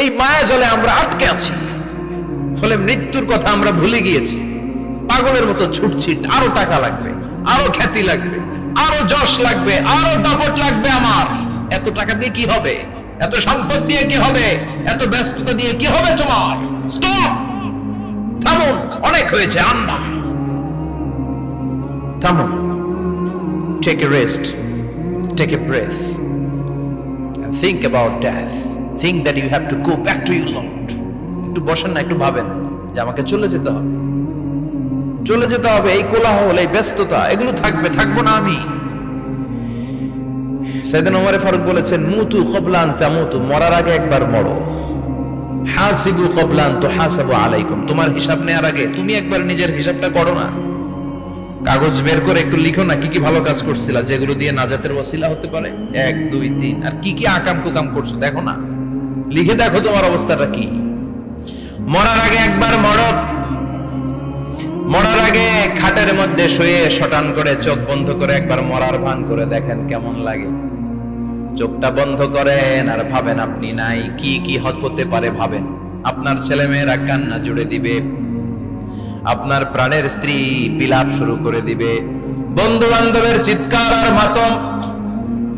এই মায়া জলে আমরা আটকে আছি। ফলে মৃত্যুর কথা আমরা ভুলে গিয়েছি। পাগলের মতো ছুটছি, আরও টাকা লাগবে, আরও খ্যাতি লাগবে, আরও যশ লাগবে, আরও দাপট লাগবে আমার। এত টাকা দিয়ে কি হবে? এত সম্পদ দিয়ে কি হবে? এত ব্যস্ততা দিয়ে কি হবে তোমার? থামুন, অনেক হয়েছে, আন্না। থামুন। Take a rest take a breath and think about Think that you have to go back to your Lord. একটু বসেন না, একটু ভাবেন যে আমাকে চলে যেতে হবে। চলে যেতে হবে এই কোলাহল, এই ব্যস্ততা, এগুলো থাকবে, থাকব না আমি। সেদিন ওমরে ফারুক বলেছেন, মুতু কবলান তামুতু, মরার আগে একবার মরো। হাসিবু কবলান তো হাসাবু আলাইকুম, তোমার হিসাব নেওয়ার আগে তুমি একবার নিজের হিসাবটা করো না। কাগজ বের করে একটু লিখো না, কি কি ভালো কাজ করছিলা, যেগুলো দিয়ে নাজাতের ওসিলা হতে পারে? এক, দুই, তিন, আর কি কি আকাম কুকাম করছ, দেখো না। লিখে দেখো তোমার অবস্থাটা কি। মরার আগে একবার মরো। মরার আগে খাটের মধ্যে শুয়ে শটান করে চোখ বন্ধ করে একবার মরার ভান করে দেখেন কেমন লাগে। চোখটা বন্ধ করেন আর ভাবেন আপনি নাই। কি কি হত পারে ভাবেন। আপনার ছেলে মেয়েরা কান্না জুড়ে দিবে। আপনার প্রাণের স্ত্রী বিলাপ শুরু করে দিবে। বন্ধু বান্ধবের চিৎকার আর মাতম।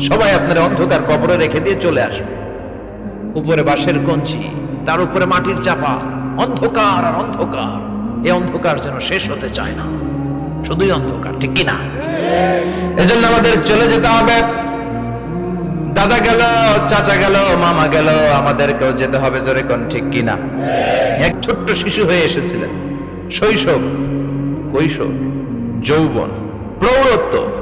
সবাই আপনার অন্ধকার কবরে রেখে দিয়ে চলে আসবে। উপরে বাঁশের কঞ্চি, তার উপরে মাটির চাপা, অন্ধকার আর অন্ধকার। এই অন্ধকার যেন শেষ হতে চায় না। শুধুই অন্ধকার, ঠিক কিনা? এজন্য আমাদের চলে যেতে হবে। দাদা গেল, চাচা গেল, মামা গেল, আমাদেরকেও যেতে হবে জোরে কোন ঠিক কিনা? এক ছোট্ট শিশু হয়ে এসেছিলেন, শৈশব, কৈশোর, যৌবন, প্রৌঢ়ত্ব।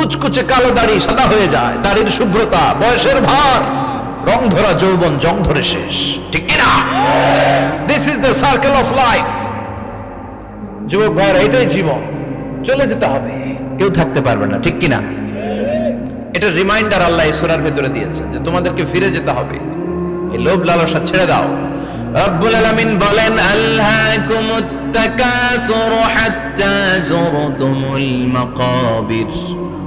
কুচকুচে কালো দাড়ি সাদা হয়ে যায়, দাড়ির শুভ্রতা, বয়সের ভার রং ধরা যৌবন জং ধরে শেষ। ঠিক কিনা? This is the circle of life যুবক ভাইয়ের, এটাই জীবন। চলে যেতে হবে। কেউ থাকতে পারবে না, ঠিক কিনা? এটা রিমাইন্ডার আল্লাহ ইসরার ভেতরে দিয়েছে যে তোমাদেরকে ফিরে যেতে হবে। এই লোভ লালসা ছেড়ে দাও। রব্বুল আলামিন বলেন আল্লাহকুমুত তাকাসুর হাত্তা যুরতুমুল মাকাবির।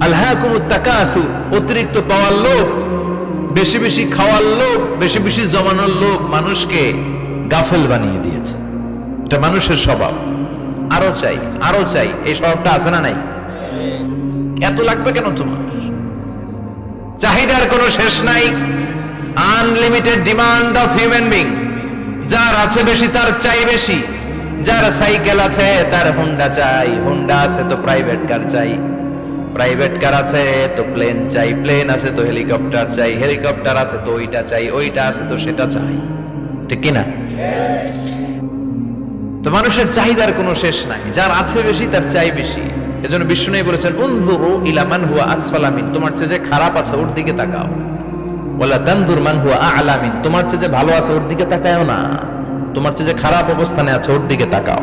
আল্লাহ তাকাসু, অতিরিক্ত পাওয়ার লোভ, বেশি বেশি খাওয়ার লোভ, বেশি বেশি জমানোর লোভ মানুষকে গাফেল বানিয়ে দিয়েছে। এটা মানুষের স্বভাব। আরও চাই আরও চাই, এই স্বভাবটা আছে না নাই? এত লাগবে কেন তোমার? চাহিদার কোনো শেষ নাই। Unlimited demand of human being যার আছে বেশি, তার চাই বেশি। যার সাইকেল আছে, তার হোন্ডা চাই। হোন্ডা আছে তো প্রাইভেট কার চাই। প্রাইভেট কার আছে, তো প্লেন চাই প্লেন আছে তো হেলিকপ্টার চাই হেলিকপ্টার আছে তো ওইটা চাই, ওইটা আছে তো সেটা চাই। ঠিক কিনা তো মানুষের চাহিদার কোনো শেষ নাই, যার আছে বেশি তার চাই বেশি। এজন্য বিষ্ণু বলেছেন, উনজুরু ইলা মান হুয়া আসফালামিন তোমার চেয়ে যে খারাপ আছে ওর দিকে তাকাও। ওয়ালা তানদুর মান হুয়া আলামিন তোমার চেয়ে যে ভালো আছে ওর দিকে তাকাও না। তোমার চেয়ে যে খারাপ অবস্থানে আছে ওর দিকে তাকাও।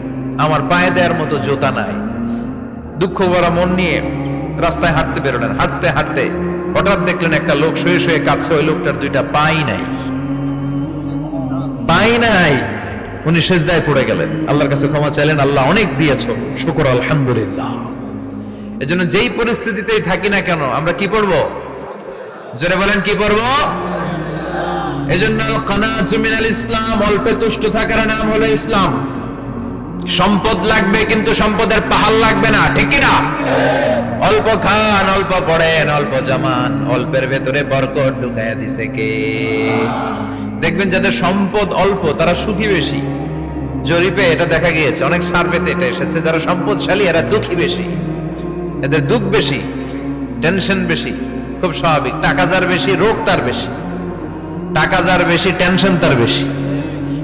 আমার পায়ে দেওয়ার মতো জোতা নাই। দুঃখ ভরা মন নিয়ে রাস্তায় হাঁটতে বেরোলেন। হাঁটতে হাঁটতে হঠাৎ দেখলেন একটা লোক শুয়ে শুয়ে কাঁদছে। ওই লোকটার দুইটা পাই নাই। পাই নাই। উনি সেজদায় পড়ে গেলেন। আল্লাহর কাছে ক্ষমা চাইলেন। আল্লাহ অনেক দিয়েছ। শুকর, আলহামদুলিল্লাহ। এজন্য যেই পরিস্থিতিতেই থাকি না কেন, আমরা কি পড়ব? জোরে বলেন, কি পড়ব? এজন্য কানাতু মিনাল ইসলাম, অল্পে তুষ্ট থাকার নাম হলো ইসলাম। সম্পদ লাগবে কিন্তু সম্পদের পাহাড় লাগবে না, ঠিক না? অল্প খান, অল্প পড়েন, অল্প জামান, অল্পের ভেতরে বরকত ঢুকাইয়া দিছে কে? দেখবেন যাদের সম্পদ অল্প, তারা সুখী বেশি। জরিপে এটা দেখা গিয়েছে, অনেক সার্ভেতে এটা এসেছে, যারা সম্পদশালী, এরা দুঃখী বেশি। এদের দুঃখ বেশি টেনশন বেশি, খুব স্বাভাবিক। টাকা যার বেশি, রোগ তার বেশি। টাকা যার বেশি টেনশন তার বেশি।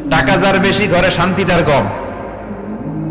টাকা যার বেশি, ঘরে শান্তি তার কম।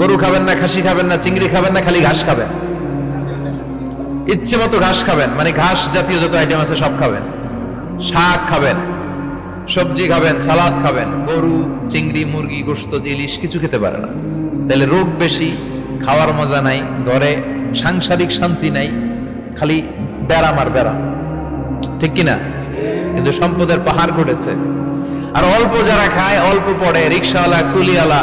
গরু খাবেন না, খাসি খাবেন না, চিংড়ি খাবেন না, খালি ঘাস খাবেন। ইচ্ছে মতো ঘাস খাবেন মানে ঘাস জাতীয় যত আইটেম আছে সব খাবেন। শাক খাবেন, সবজি খাবেন, সালাদ খাবেন, গরু, চিংড়ি, মুরগি, গোস্ত, ইলিশ কিছু খেতে পারে না। তাহলে রোগ বেশি, খাওয়ার মজা নাই, ঘরে সাংসারিক শান্তি নাই, খালি বেড়াম আর বেড়াম ঠিক কিনা? কিন্তু সম্পদের পাহাড় ঘটেছে। আর অল্প যারা খায়, অল্প পড়ে, রিক্সাওয়ালা, কুলিওয়ালা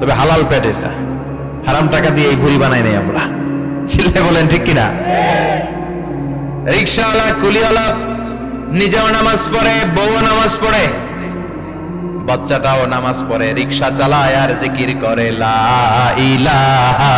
তবে হালাল পেট এটা। হারাম টাকা দিয়ে এই ভুড়ি বানাই নাই আমরা। চিল্লে বলেন, ঠিক কিনা? রিক্সাওয়ালা, কুলিওয়ালা, নিজেও নামাজ পড়ে বউ নামাজ পড়ে, বাচ্চাটাও নামাজ পড়ে, রিক্সা চালায় আর জিকির করে, লা ইলাহা